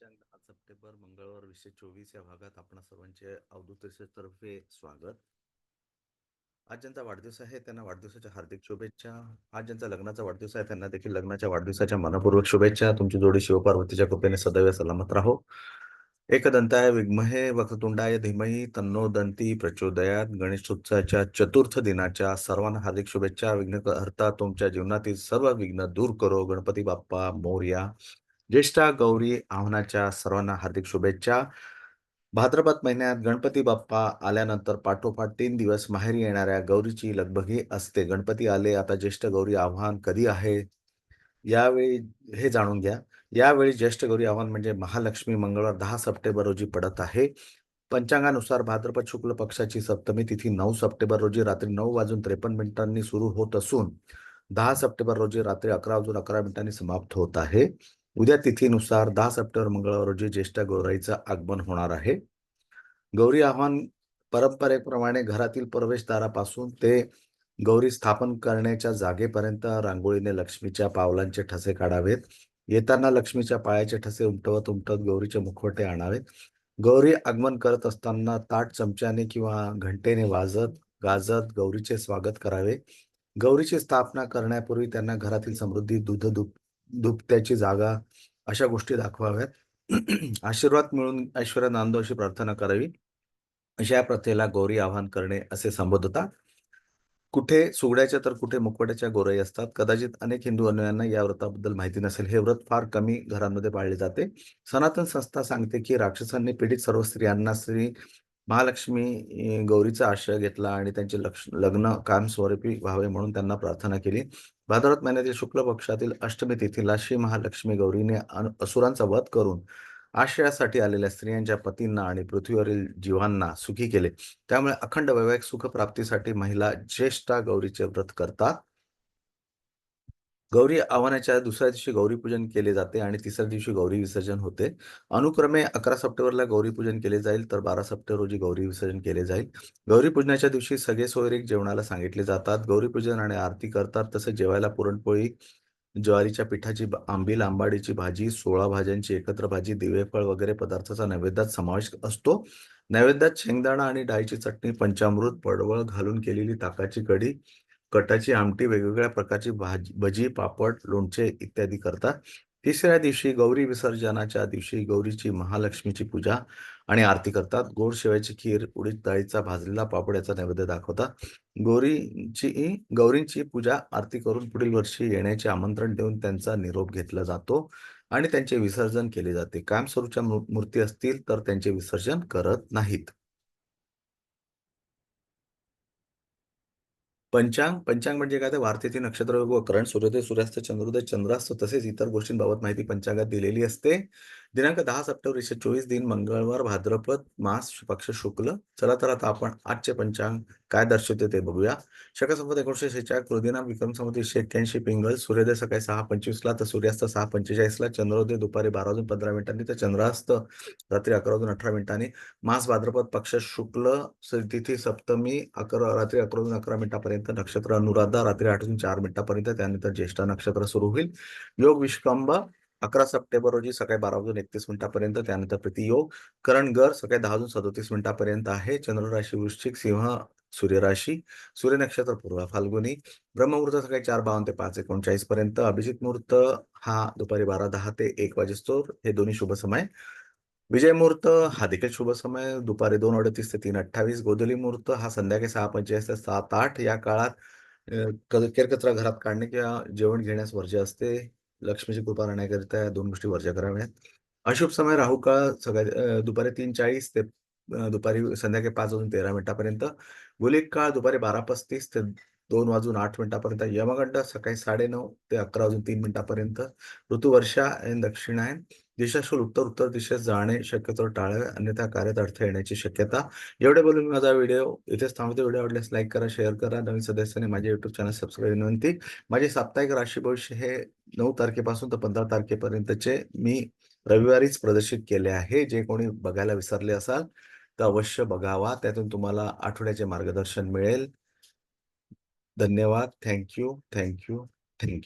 पंचांग दहा सप्टेंबर मंगळवार वीसशे चोवीस या भागात आपण सर्वांचे अवधूत तर्फे स्वागत. आज ज्यांचा वाढदिवस आहे त्यांना वाढदिवसाच्या हार्दिक शुभेच्छा. आज ज्यांचा लग्नाचा वाढदिवस आहे त्यांना देखील लग्नाच्या वाढदिवसाच्या मनपूर्वक शुभेच्छा. तुमची जोडी शिवपार्वतीच्या कृपेने सदैव सलामत राहो. एकदंताय विघ्महे वक्रतुंडाय धीमही तन्नो दंती प्रचोदयात. गणेशोत्सवाच्या चतुर्थ दिनाच्या सर्वांना हार्दिक शुभेच्छा. विघ्नहर्ता तुमच्या जीवनातील सर्व विघ्न दूर करो. गणपती बाप्पा मोर्या. ज्येष्ठा गौरी आव्हानाच्या सर्वांना हार्दिक शुभेच्छा. भाद्रपद महिन्यात गणपती बाप्पा आल्यानंतर पाठोपाठ तीन दिवस माहेरी येणाऱ्या गौरीची लगबगी असते. गणपती आले आता ज्येष्ठ गौरी आव्हान कधी आहे? यावेळी हे जाणून घ्या. यावेळी ज्येष्ठ गौरी आव्हान म्हणजे महालक्ष्मी मंगळवार दहा सप्टेंबर रोजी पडत आहे. पंचांगानुसार भाद्रपद शुक्ल पक्षाची सप्तमी तिथी नऊ सप्टेंबर रोजी रात्री नऊ वाजून त्रेपन्न मिनिटांनी सुरू होत असून दहा सप्टेंबर रोजी रात्री अकरा वाजून अकरा मिनिटांनी समाप्त होत आहे. उद्या तिथीनुसार दहा सप्टेंबर मंगळवार रोजी ज्येष्ठ गौराईचं आगमन होणार आहे. गौरी आव्हान परंपरेप्रमाणे घरातील प्रवेशद्वारापासून ते गौरी स्थापन करण्याच्या जागेपर्यंत रांगोळीने लक्ष्मीच्या पावलांचे ठसे काढावेत. येताना लक्ष्मीच्या पायाचे ठसे उमटवत उमटत गौरीचे मुखवटे आणावेत. गौरी आगमन करत असताना ताट चमच्याने किंवा घंटेने वाजत गाजत गौरीचे स्वागत करावे. गौरीची स्थापना करण्यापूर्वी त्यांना घरातील समृद्धी दूध दुप दुभत्याची जागा अशा गोष्टी दाखवाव्यात. आशीर्वाद मिळून ऐश्वर्या नांदो अशी प्रार्थना करावी. अशा या प्रथेला गौरी आवाहन करणे असे संबोधतात कुठे सुगड्याच्या तर कुठे मुखवट्याच्या गोराई असतात. कदाचित अनेक हिंदू अनुयांना या व्रताबद्दल माहिती नसेल. हे व्रत फार कमी घरांमध्ये पाळले जाते. सनातन संस्था सांगते की राक्षसांनी पीडित सर्व स्त्रियांना स्त्री महालक्ष्मी गौरीचा आश्रय घेतला आणि त्यांचे लक्ष लग्न कायमस्वरूपी व्हावे म्हणून त्यांना प्रार्थना केली. भाद्रत महिन्यातील शुक्ल पक्षातील अष्टमी तिथीला श्री महालक्ष्मी गौरीने असुरांचा वध करून आश्रयासाठी आलेल्या स्त्रियांच्या पतींना आणि पृथ्वीवरील जीवांना सुखी केले. त्यामुळे अखंड वैवाहिक सुखप्राप्तीसाठी महिला ज्येष्ठा गौरीचे व्रत करतात. गौरी आव्हानाच्या दुसऱ्या दिवशी गौरीपूजन केले जाते आणि तिसऱ्या दिवशी गौरी विसर्जन होते. अनुक्रमे अकरा सप्टेंबरला गौरीपूजन केले जाईल तर बारा सप्टेंबर रोजी गौरी विसर्जन केले जाईल. गौरीपूजनाच्या दिवशी सगळे सोयरीक जेवणाला सांगितले जातात. गौरीपूजन आणि आरती करतात तसे जेवायला पुरणपोळी ज्वारीच्या पिठाची आंबील आंबाडीची भाजी सोळा भाज्यांची एकत्र भाजी दिवेफळ वगैरे पदार्थाचा नैवेद्यात समावेश असतो. नैवेद्यात शेंगदाणा आणि डाळीची चटणी पंचामृत पडवळ घालून केलेली ताकाची कढी कटाची आमटी वेगवेगळ्या प्रकारची भाजी भजी पापड लोणचे इत्यादी करतात. तिसऱ्या दिवशी गौरी विसर्जनाच्या दिवशी गौरीची महालक्ष्मीची पूजा आणि आरती करतात. गोड शेवयाची खीर उडीद डाळीचा भाजलेला पापड याचा नैवेद्य दाखवतात. गौरीची गौरींची पूजा आरती करून पुढील वर्षी येण्याचे आमंत्रण देऊन त्यांचा निरोप घेतला जातो आणि त्यांचे विसर्जन केले जाते. कायमस्वरूपच्या मूर्ती असतील तर त्यांचे विसर्जन करत नाहीत. पंचांग पंचांग म्हणजे काय? तर भारतीय नक्षत्र व करण सूर्योदय सूर्यास्त चंद्रोदय चंद्रास्त तसेच इतर गोष्टींबाबत माहिती पंचांगात दिलेली असते. दिनांक दहा सप्टेंबर एकशे चोवीस दिन मंगळवार भाद्रपद मास पक्ष शुक्ल. चला तर आता आपण आजचे पंचांग काय दर्शवते ते बघूया. शकसंपत एकोणीशे शेहेचाळीस कृदिना विक्रम संपत एकशे एक्क्याऐंशी पिंगल सूर्योदय सकाळी सहा पंचवीसला तर सूर्यास्त सहा पंचेचाळीसला चंद्रोदय दुपारी बारा वाजून पंधरा मिनिटांनी तर चंद्रास्त रात्री अकरा वाजून अठरा मिनिटांनी. मास भाद्रपद पक्ष शुक्ल तिथी सप्तमी अकरा रात्री अकरा वाजून अकरा मिनिटापर्यंत नक्षत्र अनुराधा रात्री आठ वाजून चार मिनिटापर्यंत त्यानंतर ज्येष्ठ नक्षत्र सुरू होईल. योग विष्कंभ अकरा सप्टेंबर रोजी सकाळी बारा वाजून एकतीस मिनिटापर्यंत त्यानंतर प्रतियोग. करण गर सकाळी दहा वाजून सदोतीस मिनिटापर्यंत आहे. चंद्रराशी वृश्चिक सिंह सूर्यराशी सूर्य नक्षत्र पूर्व फाल्गुनी. ब्रह्ममुहूर्त सकाळी चार बावन्न ते पाच एकोणचाळीस पर्यंत अभिजित मुहूर्त हा दुपारी बारा दहा ते एक वाजेस्तोर हे दोन्ही शुभ समय. विजय मुहूर्त हा देखील शुभ समय. दुपारी दोन अडतीस ते तीन अठ्ठावीस. गोधली मुहूर्त हा संध्याकाळी सहा पंचेचाळीस ते सात आठ. या काळात केरकचरा घरात काढणे किंवा जेवण घेण्यास वर्ज्य असते. लक्ष्मीची कृपा राहण्याकरिता या दोन गोष्टी वर्ज्य कराव्यात. अशुभ समय राहू काळ सगळ्या दुपारी तीन चाळीस ते दुपारी संध्याकाळी पाच वाजून तेरा मिनिटापर्यंत. गुलिक काळ दुपारी बारा पस्तीस ते दोन वाजून आठ मिनिटापर्यंत. यमगंड सकाळी साडे नऊ ते अकरा वाजून तीन मिनिटापर्यंत. ऋतुवर्षा आणि दक्षिणायन. दिशाशूल उत्तर उत्तर दिशेस जाणे शक्यतो टाळावे अन्यथा कार्यात अडथळे येण्याची शक्यता. एवढे बोलून माझा व्हिडिओ इथेच थांबतो. व्हिडिओ आवडल्यास लाईक करा शेअर करा. नवीन सदस्याने माझे युट्यूब चॅनल सबस्क्राईब विनंती. माझे साप्ताहिक राशी भविष्य हे नऊ तारखेपासून तर पंधरा तारखेपर्यंतचे मी रविवारीच प्रदर्शित केले आहे. जे कोणी बघायला विसरले असाल तर अवश्य बघावा. त्यातून तुम्हाला आठवड्याचे मार्गदर्शन मिळेल. धन्यवाद. Thank you thank you thank you